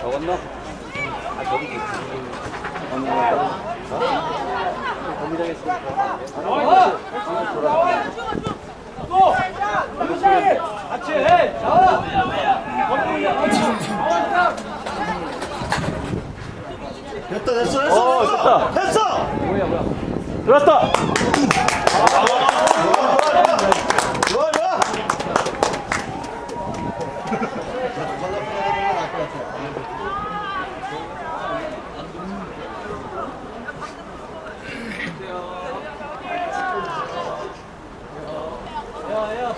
적었나? 아, 저기 검정했으니까. 됐다 됐어 됐어 어, 됐다. 됐어. 뭐야 뭐야. 들었다. 좋아 좋아.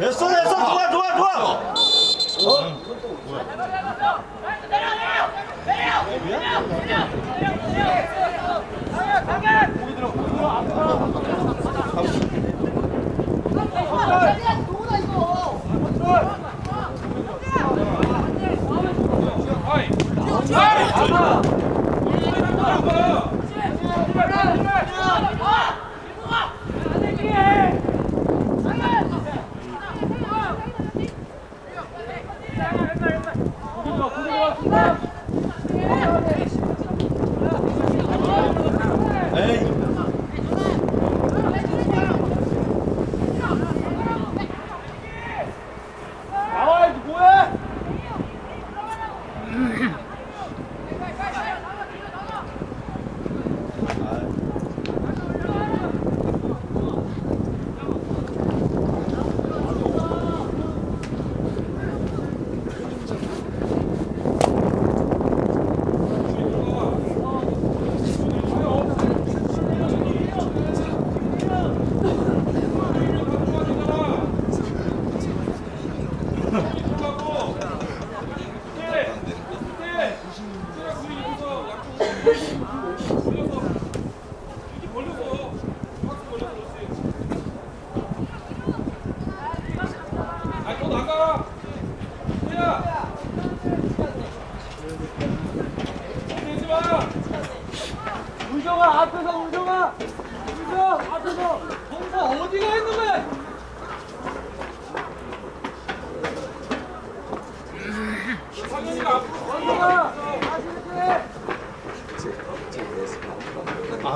됐어 됐어 좋아 좋아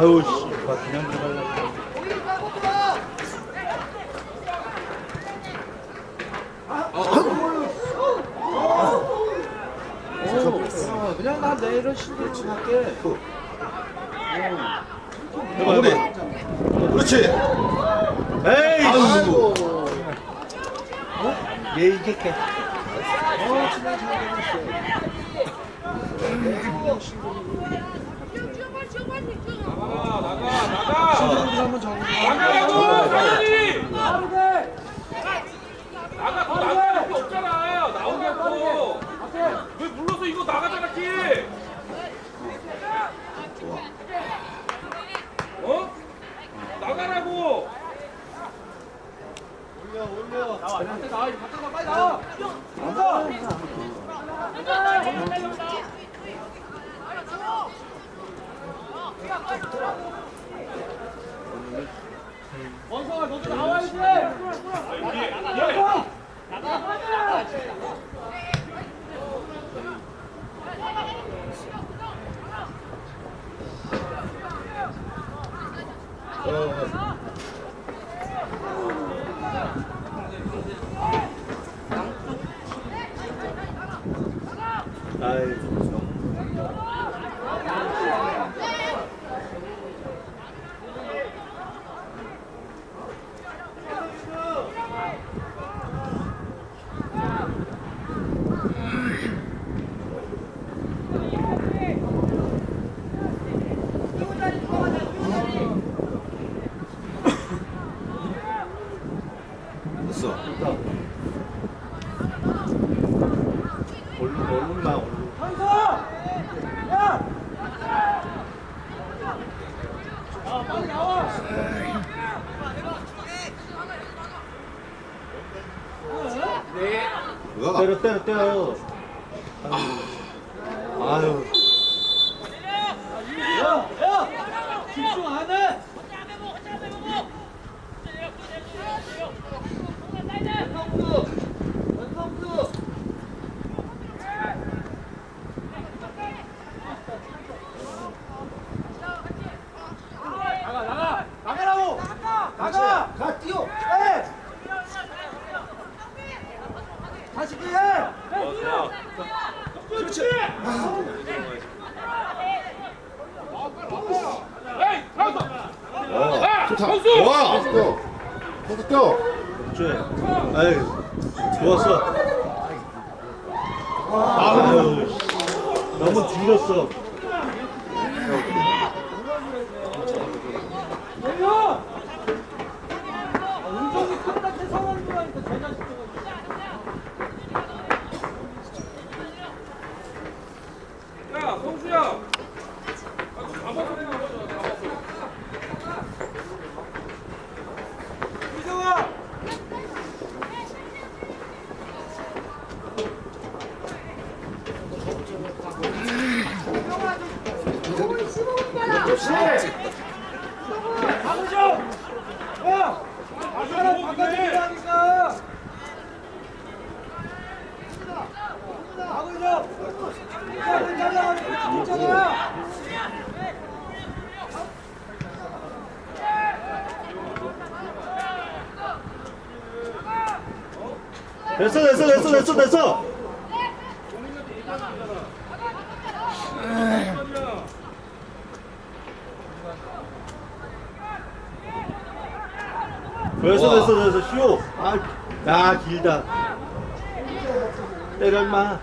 아유 씨. 봐, 그냥 들어가려고. 어, 그냥 나 내일은 좀 할게. 해봐 해봐 그렇지 에이, 아이고 얘 이겼게. 어, 친한 잘 신경질 한번 적어. 나가라고 빠르게 나가 더 나갈 게 없잖아 나오냐고 왜 불러서 이거 나가잖아 키 어? 나가라고 나와 나와 나와 빨리 나와 정서 원성아 너도 나와야지 나가 아이, 됐어 얼른 얼른만 얼른. 정서 야 아, 빨리 나와 그거 때려 때려 때려. 아유. 야, 야, 집중 안 해. 왼손수, 왼손수. 나가, 나가, 나가라고. 나가. 가 뛰어 해. 다시 해. 그렇지 에이 가서 와 좋다 선수! 와 뛰어 선수 뛰어 그렇지. 아유, 좋았어. 아유, 씨. 너무 길었어. 내려. 아, 운동이 탐탁해 상황인 거라니까 제 자식 저거. 야 성수야 아, 잡아서 그냥 가자, 잡아서 이정아. 강우정! 야! 아까랑 바꿔주기로 하니까! 강우정! 야, 괜찮아! 괜찮아! 됐어, 됐어, 됐어, 됐어, 됐어. 됐어, 됐어, 됐어, 쉬워. 아, 야, 길다. 때려, 임마.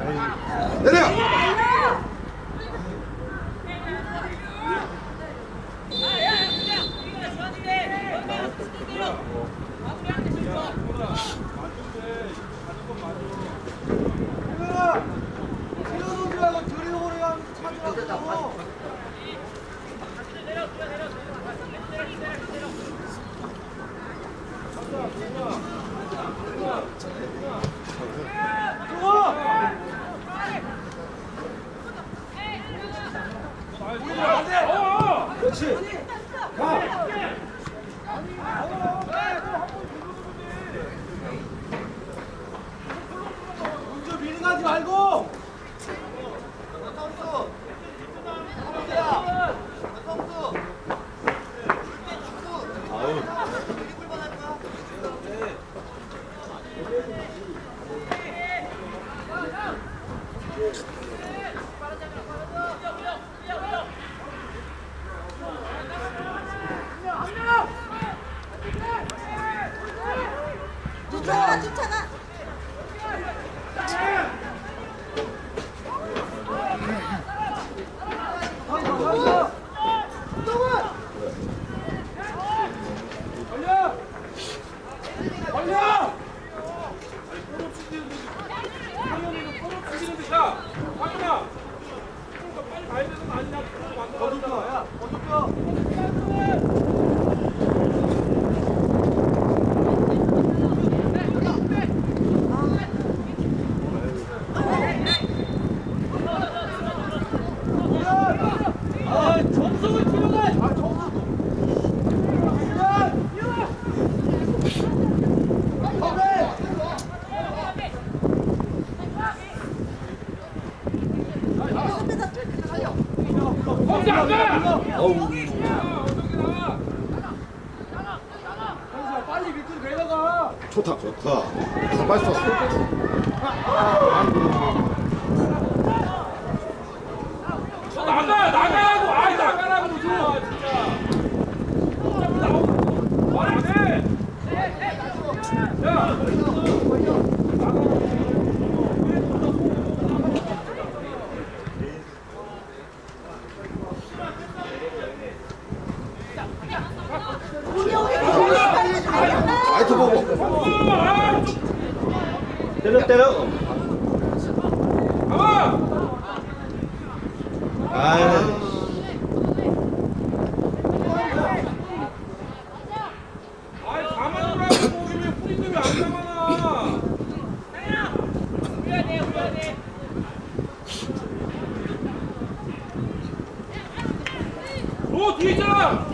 아유. 내려 거짓거야 거짓거 啊。啊啊啊 우리 때문에 안 나가나. 뒤에 있잖아.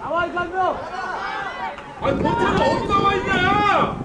나와, 이거 한 명. 아니, 버텨가 어디 나와 있냐.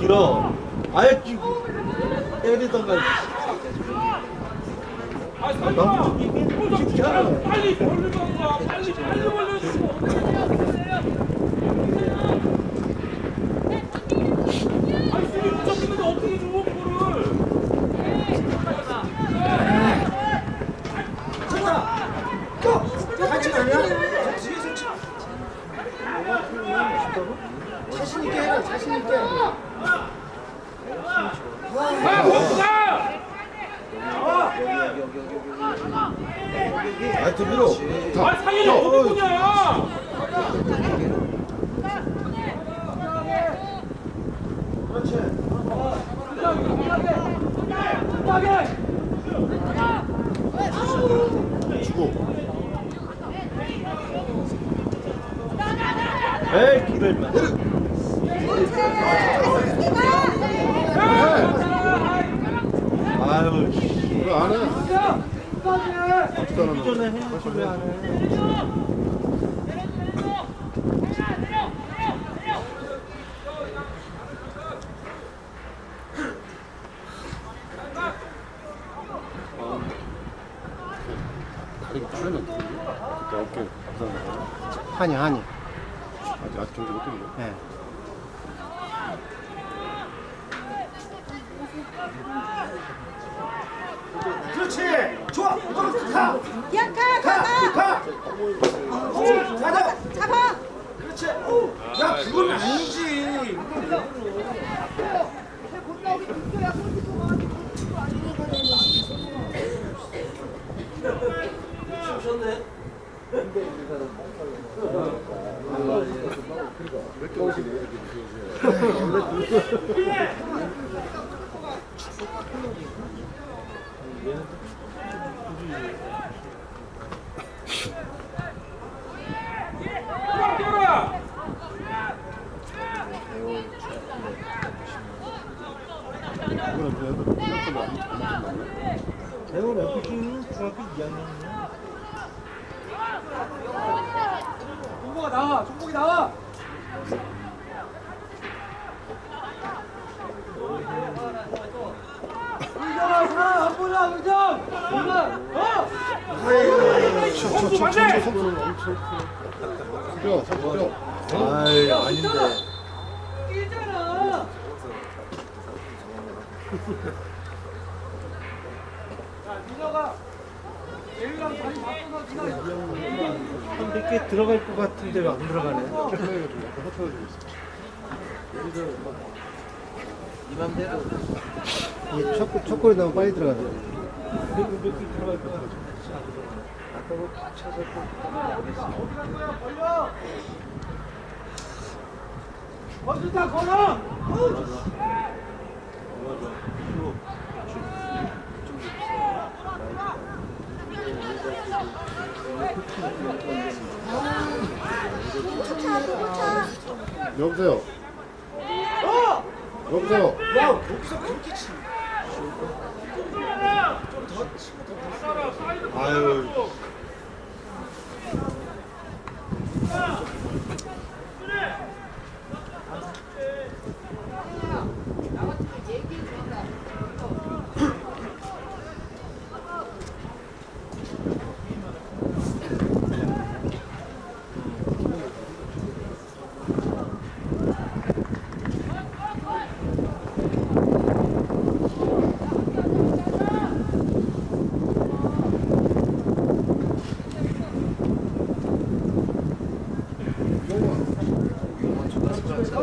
길어. 아예 기... 때리던가. 에이 기다립니다. 던지고 뛰는 네. 그렇지! 좋아! 이거는 가! 야, 가, 가, 가! 가! 가! 잡아! 잡아! 그렇지! 오! 야, 그건 아니지! 대원 FC는 중학교 2학년이야. 종국아 나와. 종국이 나와. 의정아, 사, 안 보자, 의정. 의정, 어? 저, 저, 저, 저. 아이 아닌데. 뛰잖아. 자, 민혁아. 지나. 몇개 들어갈 것 같은데 왜 안 들어가네? 이맘대로. 이 첫, 첫 골이 나면 빨리 들어가네. 몇개 들어갈 것 같아. 아까 뭐 다쳐서 또 어디 간 거야? 벌려. 거기다 걸어. 여보세요. 여보세요. 야, 여기서 그렇게 치. 아유.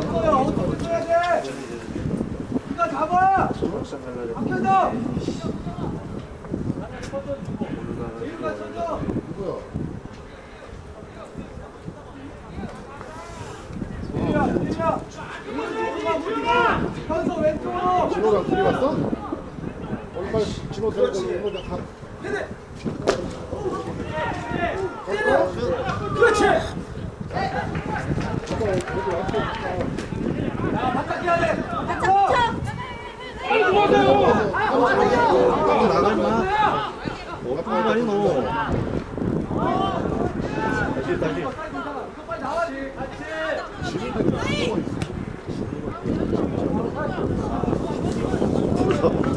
거야 어떻게 줘야 돼? 네가 잡아. 박현정. 제일가 쳐줘. 누구야? 제일야, 제일야. 오른쪽으로 가, 현서 왼쪽으로. 진호가 둘이 갔어? 빨리 진호 데리고 이거 다 가. 그렇지. 다 숨어 있어. 불어.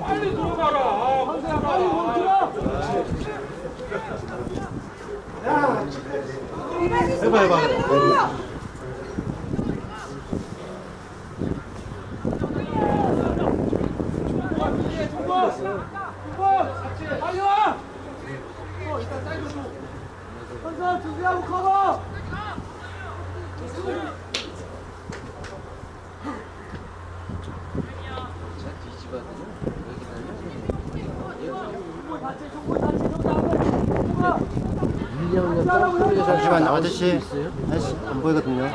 빨리 들어가라. 아, 황세야 빨리 들어. 해봐 해봐. 빨리 와! 선수 준비하고 커버! 자 뒤집어가지고 같이 종구 같이 좀 나가. 1년 년 잠시만 아저씨 아저씨 안 보이거든요.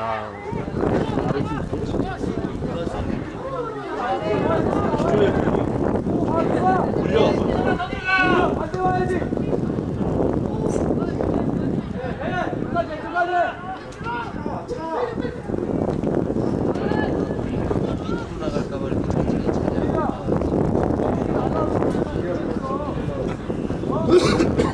굴